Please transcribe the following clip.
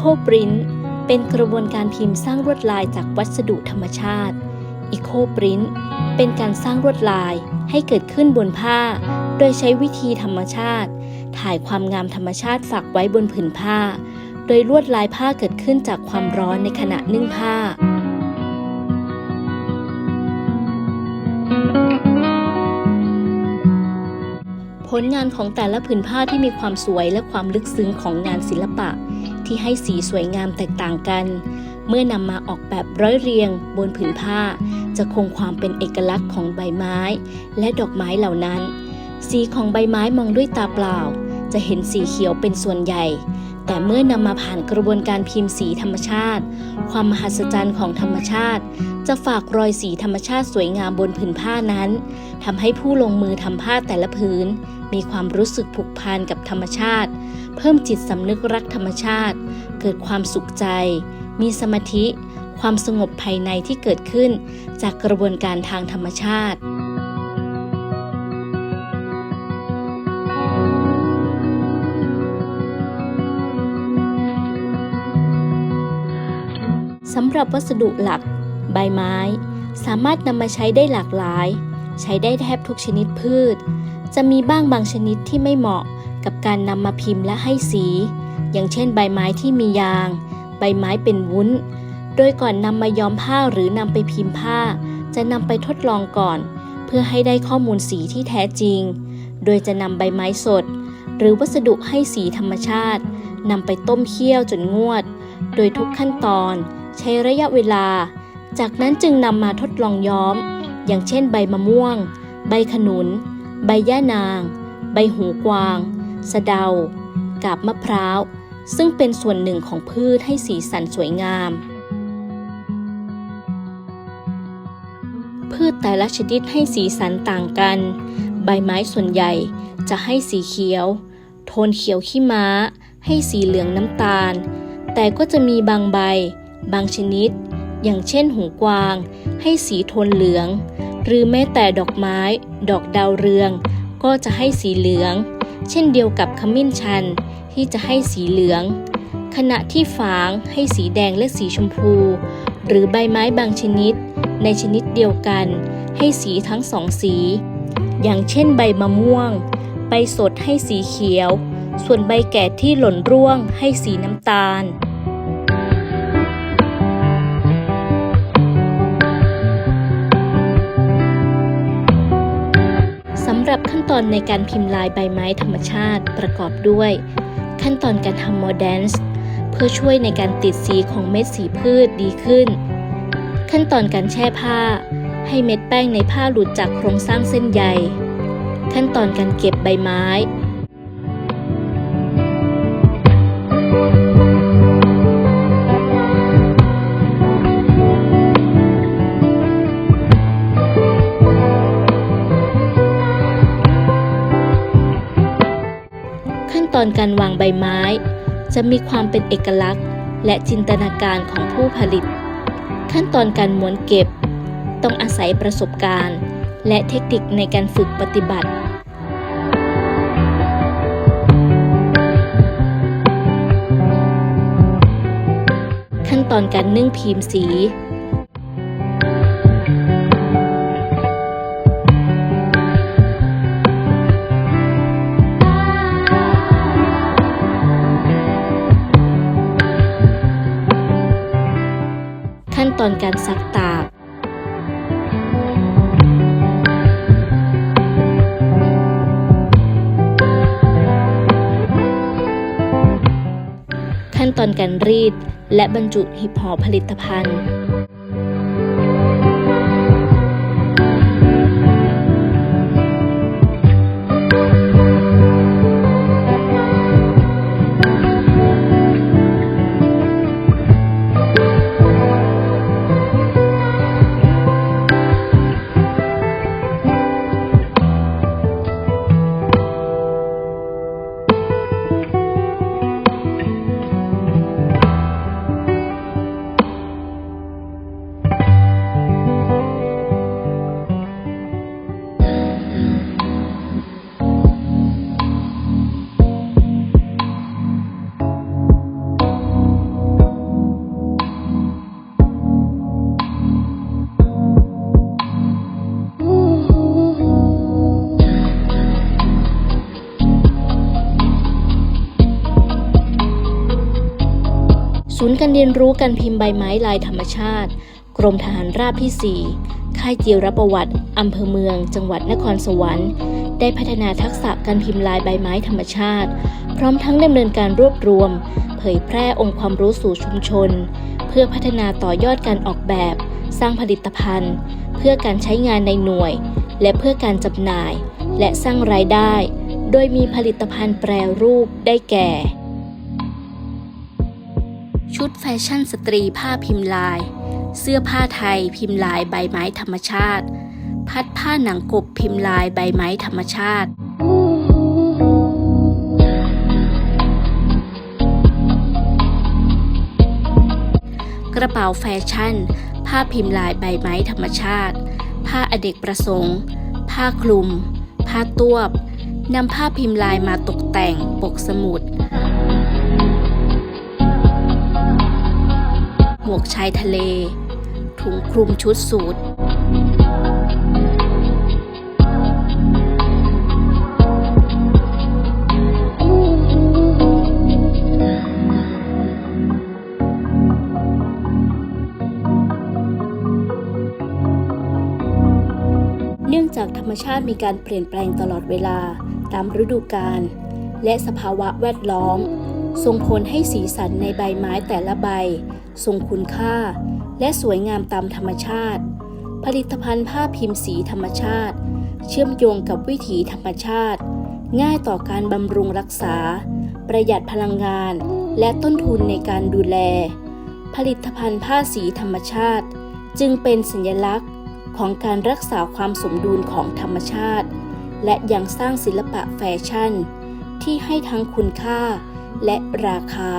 โคปรินท์เป็นกระบวนการพิมพ์สร้างลวดลายจากวัสดุธรรมชาติอีโคปรินท์เป็นการสร้างลวดลายให้เกิดขึ้นบนผ้า โดยใช้วิธีธรรมชาติ ถ่ายความงามธรรมชาติฝากไว้บนผืนผ้า โดยลวดลายผ้าเกิดขึ้นจากความร้อนในขณะนึ่งผ้าผลงานของแต่ละผืนผ้าที่มีความสวยและความลึกซึ้งของงานศิลปะ ที่ให้สีสวยงามแตกต่างกัน เมื่อนำมาออกแบบร้อยเรียงบนผืนผ้า จะคงความเป็นเอกลักษณ์ของใบไม้ และดอกไม้เหล่านั้น สีของใบไม้มองด้วยตาเปล่า จะเห็นสีเขียวเป็นส่วนใหญ่ แต่เมื่อนำมาผ่านกระบวนการพิมพ์สีธรรมชาติ ความมหัศจรรย์ของธรรมชาติ จะฝากรอยสีธรรมชาติสวยงามบนผืนผ้านั้นทำให้ผู้ลงมือทำผ้าแต่ละผืน มีความรู้สึกผูกพันกับธรรมชาติ เพิ่มจิตสำนึกรักธรรมชาติ เกิดความสุขใจ มีสมาธิ ความสงบภายในที่เกิดขึ้น จากกระบวนการทางธรรมชาติำหรับวัสดุหลัก ใบไม้ สามารถนำมาใช้ได้หลากหลาย ใช้ได้แทบทุกชนิดพืช จะมีบ้างบางชนิดที่ไม่เหมาะกับการนำมาพิมพ์และให้สี อย่างเช่น ใบไม้ที่มียาง ใบไม้เป็นวุ้น โดยก่อนนำมาย้อมผ้าหรือนำไปพิมพ์ผ้า จะนำไปทดลองก่อน เพื่อให้ได้ข้อมูลสีที่แท้จริง โดยจะนำใบไม้สด หรือวัสดุให้สีธรรมชาตินำไปต้มเคี่ยวจนงวด โดยทุกขั้นตอน ใช้ระยะเวลา จากนั้นจึงนำมาทดลองย้อม อย่างเช่นใบมะม่วง ใบขนุน ใบย่านาง ใบหูกวาง สะเดา กาบมะพร้าว ซึ่งเป็นส่วนหนึ่งของพืชให้สีสันสวยงาม พืชแต่ละชนิดให้สีสันต่างกัน ใบไม้ส่วนใหญ่จะให้สีเขียว โทนเขียวขี้ม้า ให้สีเหลืองน้ำตาล แต่ก็จะมีบางใบ บางชนิด อย่างเช่นหูกวาง ให้สีโทนเหลือง หรือแม้แต่ดอกไม้ ดอกดาวเรือง ก็จะให้สีเหลือง เช่นเดียวกับขมิ้นชันที่จะให้สีเหลือง ขณะที่ฝางให้สีแดงและสีชมพู หรือใบไม้บางชนิด ในชนิดเดียวกัน ให้สีทั้งสองสี อย่างเช่นใบมะม่วง ใบสดให้สีเขียว ส่วนใบแก่ที่หล่นร่วงให้สีน้ำตาล หรับขั้นตอนในการพิมพ์ลายใบไม้ธรรมชาติประกอบด้วย ขั้นตอนการทำโมเดนส์เพื่อช่วยในการติดสีของเม็ดสีพืชดีขึ้น ขั้นตอนการแช่ผ้า ให้เม็ดแป้งในผ้าหลุดจากโครงสร้างเส้นใย ขั้นตอนการเก็บใบไม้ อนการวางใบไม้ จะมีความเป็นเอกลักษณ์ และจินตนาการของผู้ผลิต ขั้นตอนการม้วนเก็บ ต้องอาศัยประสบการณ์ และเทคนิคในการฝึกปฏิบัติขั้นตอนการนึ่งพิมพ์สี ตอนการซักตากขั้นตอนการรีดและบรรจุหีบห่อผลิตภัณฑ์ ศูนย์การเรียนรู้การพิมพ์ใบไม้ลายธรรมชาติ กรมทหารราบที่ 4 ค่ายจิรประวัติ อำเภอเมือง จังหวัดนครสวรรค์ ได้พัฒนาทักษะการพิมพ์ลายใบไม้ธรรมชาติ พร้อมทั้งดำเนินการรวบรวม เผยแพร่องค์ความรู้สู่ชุมชน เพื่อพัฒนาต่อยอดการออกแบบ สร้างผลิตภัณฑ์ เพื่อการใช้งานในหน่วย และเพื่อการจำหน่าย และสร้างรายได้ โดยมีผลิตภัณฑ์แปรรูปได้แก่ ชุดแฟชั่นสตรีผ้าพิมพ์ลาย เสื้อผ้าไทยพิมพ์ลายใบไม้ธรรมชาติ พัดผ้าหนังกบพิมพ์ลายใบไม้ธรรมชาติกระเป๋าแฟชั่น ผ้าพิมพ์ลายใบไม้ธรรมชาติ ผ้าอเนกประสงค์ ผ้าคลุม ผ้าตวบนำผ้าพิมพ์ลายมาตกแต่งปกสมุด มวกชายทะเล ถุงคลุมชุดสูทเนื่องจากธรรมชาติมีการเปลี่ยนแปลงตลอดเวลาตามฤดูกาลและสภาวะแวดล้อม ส่งผลให้สีสันในใบไม้แต่ละใบ ทรงคุณค่า และสวยงามตามธรรมชาติ ผลิตภัณฑ์ผ้าพิมพ์สีธรรมชาติ เชื่อมโยงกับวิถีธรรมชาติ ง่ายต่อการบำรุงรักษา ประหยัดพลังงาน และต้นทุนในการดูแล ผลิตภัณฑ์ผ้าสีธรรมชาติ จึงเป็นสัญลักษณ์ของการรักษาความสมดุลของธรรมชาติ และยังสร้างศิลปะแฟชั่น ที่ให้ทั้งคุณค่า และราคา